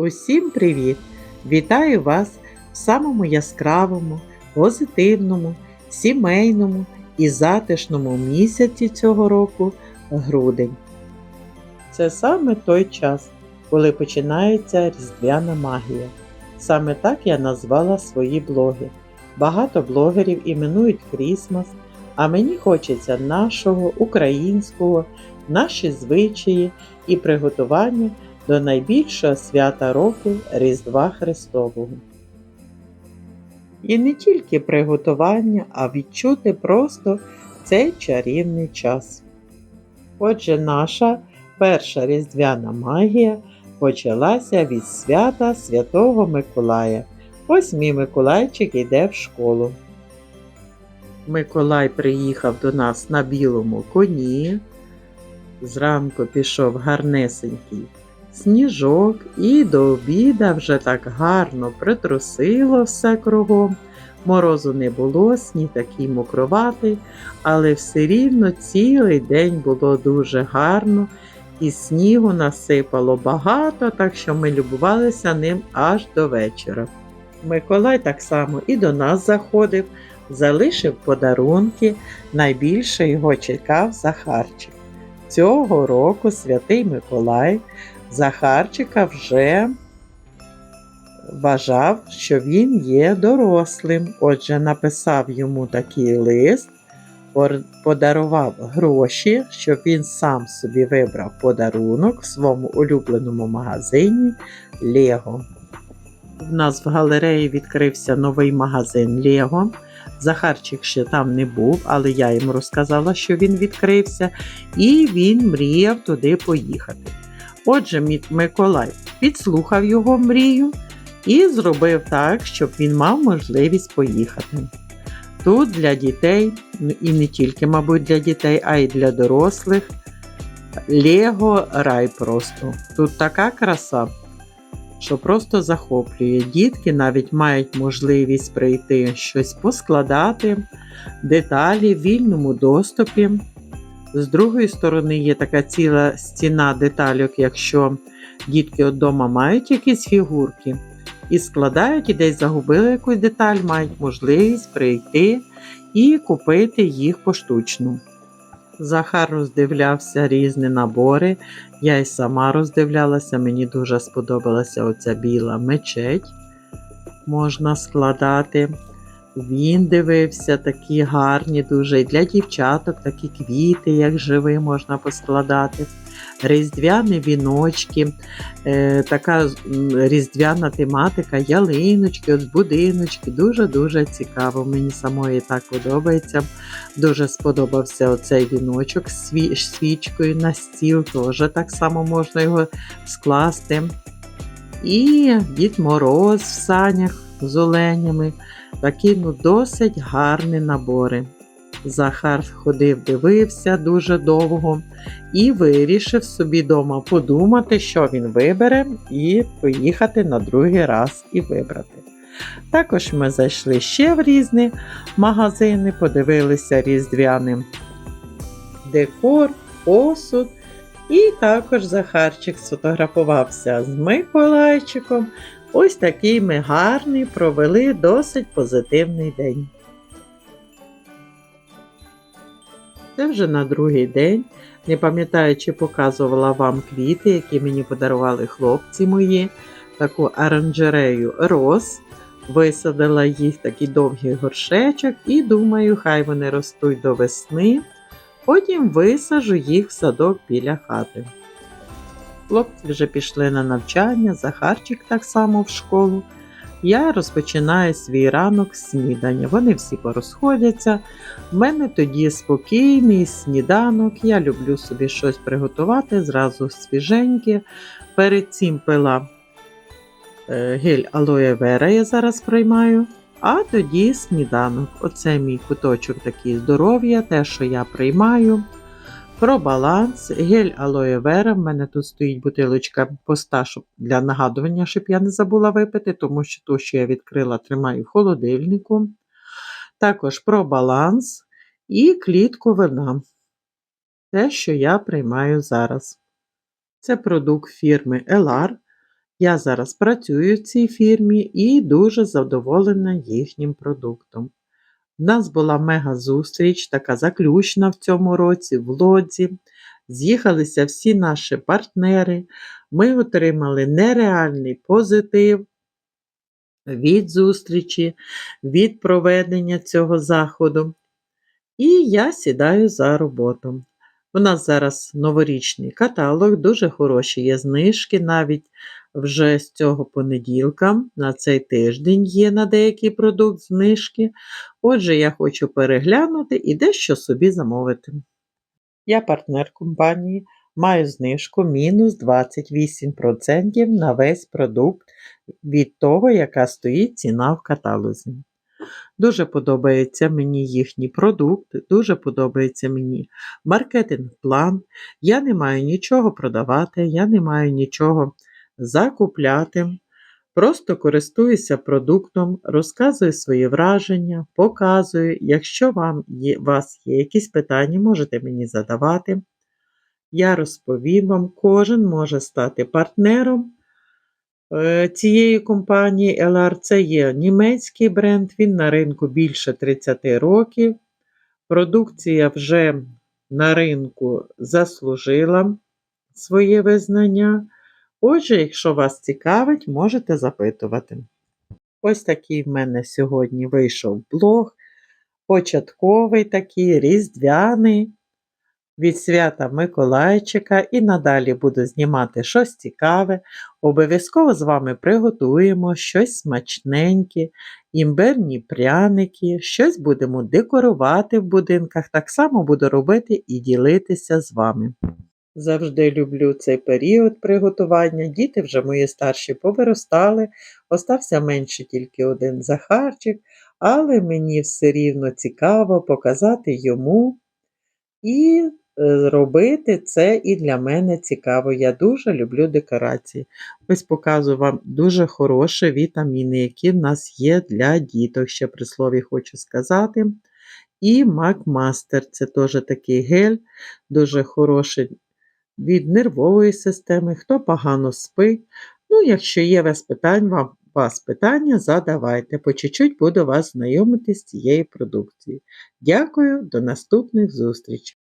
Усім привіт! Вітаю вас в самому яскравому, позитивному, сімейному і затишному місяці цього року грудень. Це саме той час, коли починається різдвяна магія. Саме так я назвала свої блоги. Багато блогерів іменують Крісмас, а мені хочеться нашого українського, наші звичаї і приготування до найбільшого свята року Різдва Христового. І не тільки приготування, а відчути просто цей чарівний час. Отже, наша перша різдвяна магія почалася від свята Святого Миколая. Ось мій Миколайчик йде в школу. Миколай приїхав до нас на білому коні. Зранку пішов гарнесенький сніжок, і до обіда вже так гарно притрусило все кругом. Морозу не було, сніг такий мокроватий, але все рівно цілий день було дуже гарно, і снігу насипало багато, так що ми любувалися ним аж до вечора. Миколай так само і до нас заходив, залишив подарунки, найбільше його чекав Захарчик. Цього року святий Миколай Захарчика вже вважав, що він є дорослим, отже, написав йому такий лист, подарував гроші, щоб він сам собі вибрав подарунок в своєму улюбленому магазині Лего. У нас в галереї відкрився новий магазин Лего. Захарчик ще там не був, але я йому розказала, що він відкрився, і він мріяв туди поїхати. Отже, Миколай підслухав його мрію і зробив так, щоб він мав можливість поїхати. Тут для дітей, і не тільки, мабуть, для дітей, а й для дорослих. Лего рай просто. Тут така краса, що просто захоплює. Дітки навіть мають можливість прийти щось поскладати, деталі в вільному доступі. З другої сторони є така ціла стіна детальок, якщо дітки вдома мають якісь фігурки і складають, і десь загубили якусь деталь, мають можливість прийти і купити їх поштучно. Захар роздивлявся різні набори. Я й сама роздивлялася, мені дуже сподобалася оця біла мечеть. Можна складати. Він дивився такі гарні, дуже і для дівчаток такі квіти, як живі, можна поскладати. Різдвяні віночки, е, така різдвяна тематика, ялиночки, от будиночки. Дуже-дуже цікаво. Мені самої так подобається. Дуже сподобався оцей віночок з свічкою на стіл, теж так само можна його скласти. І Дід Мороз в санях з оленями. Такі ну, досить гарні набори. Захар ходив, дивився дуже довго і вирішив собі вдома подумати, що він вибере, і поїхати на другий раз і вибрати. Також ми зайшли ще в різні магазини, подивилися різдвяним декор, посуд. І також Захарчик сфотографувався з Миколайчиком. Ось такий ми гарний провели досить позитивний день. Це вже на другий день. Не пам'ятаю, чи показувала вам квіти, які мені подарували хлопці мої, таку оранжерею роз. Висадила їх такий довгий горшечок і думаю, хай вони ростуть до весни. Потім висажу їх в садок біля хати. Хлопці вже пішли на навчання, Захарчик так само в школу. Я розпочинаю свій ранок снідання. Вони всі порозходяться. У мене тоді спокійний сніданок. Я люблю собі щось приготувати, зразу свіженьке. Перед цим пила е, гель алоє вера, я зараз приймаю. А тоді сніданок. Оце мій куточок такий здоров'я, те, що я приймаю. Про баланс, гель алоє вера. В мене тут стоїть бутилочка поста щоб для нагадування, щоб я не забула випити, тому що то, що я відкрила, тримаю в холодильнику. Також про баланс і клітку вина. Те, що я приймаю зараз. Це продукт фірми Елар. Я зараз працюю в цій фірмі і дуже задоволена їхнім продуктом. У нас була мега-зустріч, така заключна в цьому році в Лодзі. З'їхалися всі наші партнери. Ми отримали нереальний позитив від зустрічі, від проведення цього заходу. І я сідаю за роботу. У нас зараз новорічний каталог, дуже хороші є знижки, навіть вже з цього понеділка, на цей тиждень є на деякий продукт знижки. Отже, я хочу переглянути і дещо собі замовити. Я партнер компанії, маю знижку мінус 28% на весь продукт від того, яка стоїть ціна в каталозі. Дуже подобається мені їхній продукт, дуже подобається мені маркетинг-план. Я не маю нічого продавати, я не маю нічого закупляти. Просто користуюся продуктом, розказую свої враження, показую. Якщо вам є, вас є якісь питання, можете мені задавати. Я розповім вам, кожен може стати партнером цієї компанії LR. Це є німецький бренд, він на ринку більше 30 років. Продукція вже на ринку заслужила своє визнання. Отже, якщо вас цікавить, можете запитувати. Ось такий в мене сьогодні вийшов блог. Початковий такий, різдвяний від свята Миколайчика і надалі буду знімати щось цікаве. Обов'язково з вами приготуємо щось смачненьке, імбирні пряники, щось будемо декорувати в будинках. Так само буду робити і ділитися з вами. Завжди люблю цей період приготування. Діти вже мої старші повиростали, остався менше тільки один Захарчик, але мені все рівно цікаво показати йому і е, робити це і для мене цікаво. Я дуже люблю декорації. Ось показую вам дуже хороші вітаміни, які в нас є для діток. Ще при слові хочу сказати. І Макмастер це теж такий гель, дуже хороший від нервової системи, хто погано спить. Ну, якщо є вас питань, вам вас питання, задавайте. По чуть-чуть буду вас знайомити з цією продукцією. Дякую, до наступних зустрічей!